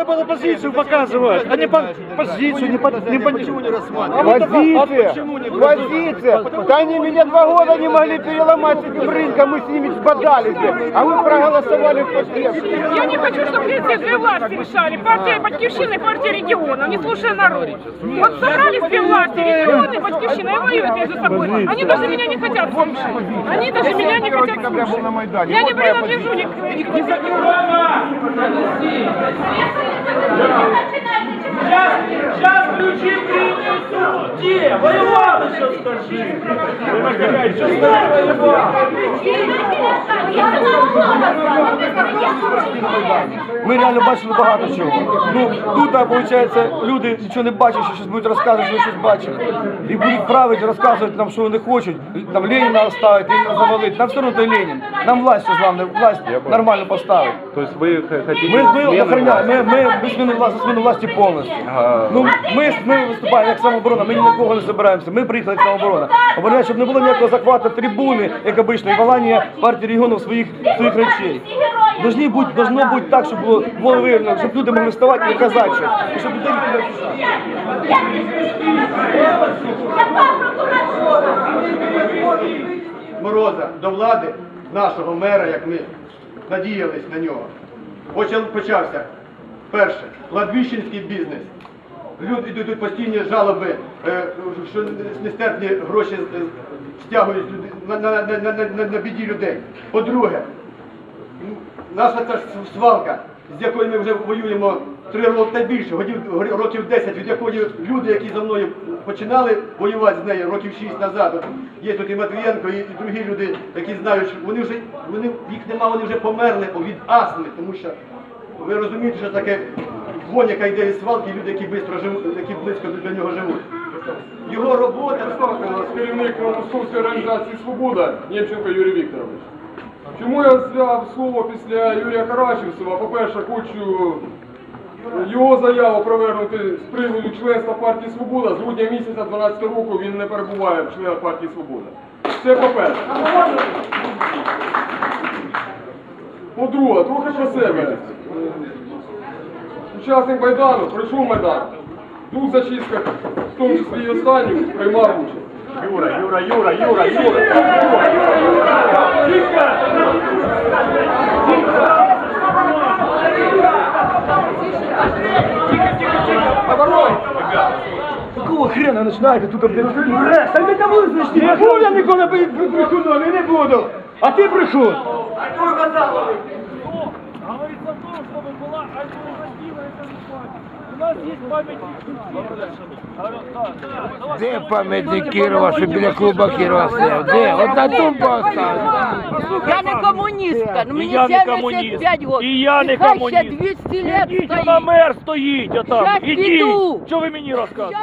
надо было позицию показывать, а не по, позицию, не по... Не по... Почему не рассматривать? А Позиция, позиция. Да они меня два года не могли переломать с этим рынком, мы с ними бодались, блядь. а вы проголосовали в поддержку. Я не хочу, чтобы эти две власти решали. Партия Батьковщины и партия региона, не слушая народ. Вот собрались две власти, регионы и Батьковщина, и воюют между собой. Они даже меня не хотят слушать. Они даже меня не хотят слушать. Я не принадлежу ни к ويقول Ми реально бачили багато чого. Ну, тут, виходить, люди нічого не бачать, що щось будуть розказувати, що щось бачили. І будуть правити, розказувати нам, що вони хочуть. Там Леніна оставити, Леніна завалити. Нам все одно той Ленін. Нам власть зараз головне, власть нормально поставити. То есть вы хотите Ми, ми охороняємо, ми, ми, ми зміну власті, зміну власті повністю. Ага. Ну, ми, ми виступаємо як самооборона, ми ні на кого не збираємося, ми приїхали як самооборона. Обороняємо, щоб не було ніякого захвату трибуни, як обично, і валання партії регіонів своїх, своїх речей. Должні бути, должно бути так, щоб було, видно, щоб люди могли вставати і казати щось. І щоб людей не пішов. Мороза до влади, нашого мера, як ми надіялись на нього. Почався. Перше, ладвіщенський бізнес. Люди йдуть постійні жалоби, е, що нестерпні гроші стягують на, біді людей. По-друге, наша ця свалка, з якою ми вже воюємо три роки та більше, років 10, від якої люди, які за мною починали воювати з нею років 6 назад, є тут і Матвієнко, і, другі люди, які знають, що вони вже їх нема, вони вже померли від астми, тому що ви розумієте, що таке вонь, яка йде із свалки, і люди, які живуть, які близько до нього живуть. Його робота керівник Московської організації Свобода Нємченко Юрій Вікторович. Чому я взяв слово після Юрія Карачевцева? По-перше, хочу його заяву провернути з приводу членства партії Свобода. З грудня місяця 12 року він не перебуває в членах партії Свобода. Це по-перше. По-друге, трохи про себе Учасник Майдану, пройшов Майдан. В двох зачистках, в тому числі і останню, приймав участь. Юра, Юра, Юра, Юра, Юра. Какого хрена починаєте тут, блядь, бреш? Та не тому значні. Не буду я ніколи брехуном, і не буду. А ти брехун. Говорится в том, чтобы была альтернатива этой власти. У нас є памятник Де пам'ятник Кірова, що біля клуба Кірова стояв? Де? От на тому поставили. Я не комуністка, ну мені 75 комуніст. років. І я не Хай ще 200 лет Ідіть, стоїть. на мер стоїть отам. Ідіть. Що ви мені розказуєте?